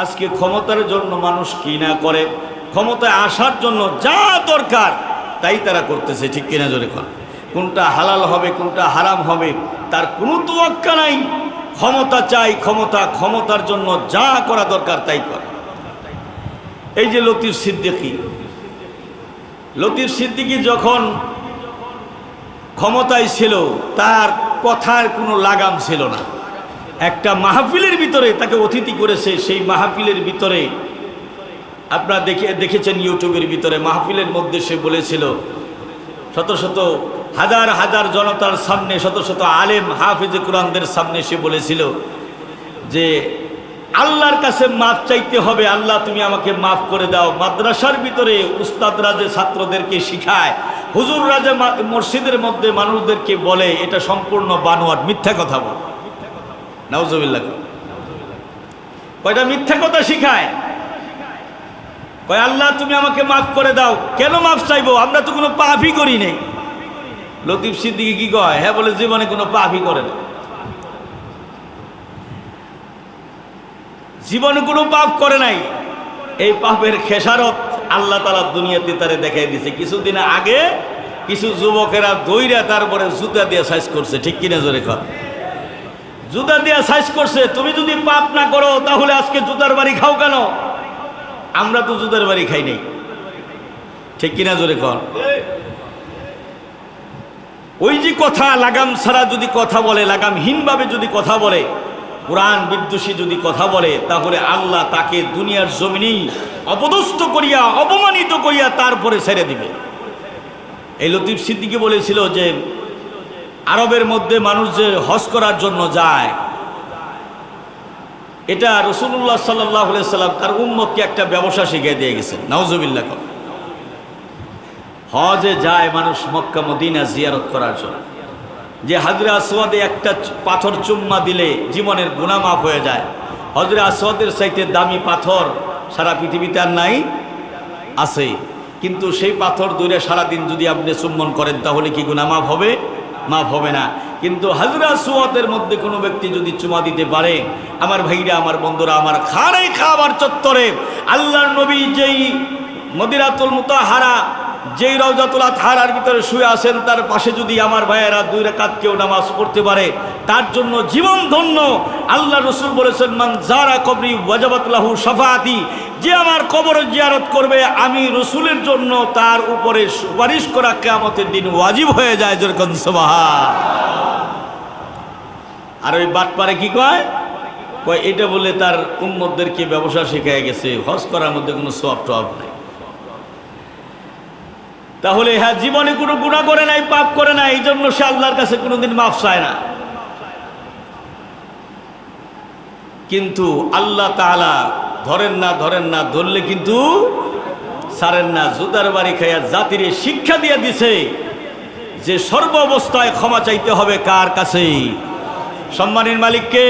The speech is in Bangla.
আজকে ক্ষমতার জন্য মানুষ কি না করে, ক্ষমতায় আসার জন্য যা দরকার, তাই তারা করতেছে, ঠিক কিনা জোরে কর কোনটা হালাল হবে, কোনটা হারাম হবে, তার কোনো তোয়াক্কা নাই। ক্ষমতা চাই, ক্ষমতা, ক্ষমতার জন্য যা করা দরকার, তাই করে। এই যে লতিফ সিদ্দিকি লতিফ সিদ্দিকি যখন ক্ষমতায় ছিল, তার কথার কোনো লাগাম ছিল না। একটা মাহফিলের ভিতরে তাকে অতিথি করেছে, সেই মাহফিলের ভিতরে। আপনারা দেখে, দেখেছেন ইউটিউবের ভিতরে, মাহফিলের মধ্যে সে বলেছিল, শত শত হাজার হাজার জনতার সামনে, শত শত আলেম হাফিজ কোরআনদের সামনে সে বলেছিল যে, আল্লাহর কাছে মাফ চাইতে হবে, আল্লাহ তুমি আমাকে মাফ করে দাও। মাদ্রাসার ভিতরে উস্তাদরা যে ছাত্রদেরকে শিখায় হুজুর রাজা মসজিদের মধ্যে মানুষদেরকে বলে, এটা সম্পূর্ণ বানোয়াট, মিথ্যা কথা বল। নাউজবিল্লা কয়টা মিথ্যা কথা শিখায়? কয়, আল্লাহ, তুমি আমাকে মাফ করে দাও। কেন মাফ চাইব? আমরা তো কোনো করি নেই। লতিফ সিদ্দিকি কি কয়? হ্যাঁ বলে জীবনে কোনো পাপই করে না। জীবনে কোনো পাপ করে নাই। এই পাপের খেসারত আল্লাহ তালা দুনিয়াতে তারে দেখাই দিছে। কিছুদিন আগে কিছু যুবকেরা দইরা তারপরে জুতা দিয়ে সাইজ করছে। ঠিক কিনা জোরে কর জুতা দিয়া সাইজ করছে, তুমি যদি পাপ না করো, তাহলে আজকে জুতার বাড়ি খাও কেন? আমরা তো জুতার বাড়ি খাই নাই। ঠিক কিনা জোরে কর ওই যে কথা, লাগাম ছাড়া যদি কথা বলে, লাগামহীনভাবে যদি কথা বলে, কোরআন বিদ্বেষী যদি কথা বলে, তাহলে আল্লাহ তাকে দুনিয়ার জমিনেই অপদস্থ করিয়া, অপমানিত করিয়া তারপরে ছেড়ে দিবে। এই লতিফ সিদ্দিকি বলেছিল যে আরবের মধ্যে মানুষ যে হজ করার জন্য যায়, এটা রসুল্লাহ সাল্লাহ সাল্লাম তার উম্মতকে একটা ব্যবসা শিখিয়ে দিয়ে গেছে নওজবিল্লা কর। হজে যায় মানুষ মক্কা, মদিনা জিয়ারত করার জন্য। যে হাজরা আসওয়াদে একটা পাথর চুম্মা দিলে জীবনের গুণামাপ হয়ে যায়। হজরে আসওয়াদের সাইতে দামি পাথর সারা পৃথিবীতে আর নাই, আছে। কিন্তু সেই পাথর দূরে সারাদিন যদি আপনি চুম্বন করেন তাহলে কি গুণামাপ হবে? মাফ হবে না। কিন্তু হাজরা সুয়াতের মধ্যে কোনো ব্যক্তি যদি চুমা দিতে পারে, আমার ভাইরা, আমার বন্ধুরা, আমার খানাই খাবার চত্বরে আল্লাহর নবী যেই মদিরাতুল মুতাহারা, যেই রওজাতুল হারার ভিতরে শুয়ে আছেন, তার পাশে যদি আমার ভাইয়েরা দুই রেখাত কেউ নামাজ পড়তে পারে, তার জন্য জীবন ধন্য আল্লাহ রসুল বলেছেন, মান জারা কবরি ওয়াজাবাতুল্লাহু সাফাতি যে আমার কবর জিয়ারত করবে, আমি রসুলের জন্য তার উপরে সুপারিশ করা কেয়ামতের দিন ওয়াজিব হয়ে যায় যেরকম সবাহা আর ওই বাটপারে কি কয়? কয়, এটা বলে তার উম্মতদেরকে ব্যবসা শিখাই গেছে, হজ করার মধ্যে কোনো সব টব নাই। তাহলে হ্যাঁ জীবনে কোনো গুণা করে নাই, পাপ করে নাই এই জন্য সে আল্লাহর কাছে কোনোদিন মাফ চায় না। কিন্তু আল্লাহ তাআলা ধরেন না ধরেন না, ধরলে কিন্তু সারেন না। জুতার বাড়ি খাইয়া জাতির শিক্ষা দিয়ে দিছে যে সর্ব অবস্থায় ক্ষমা চাইতে হবে কার কাছে সম্মানের মালিককে?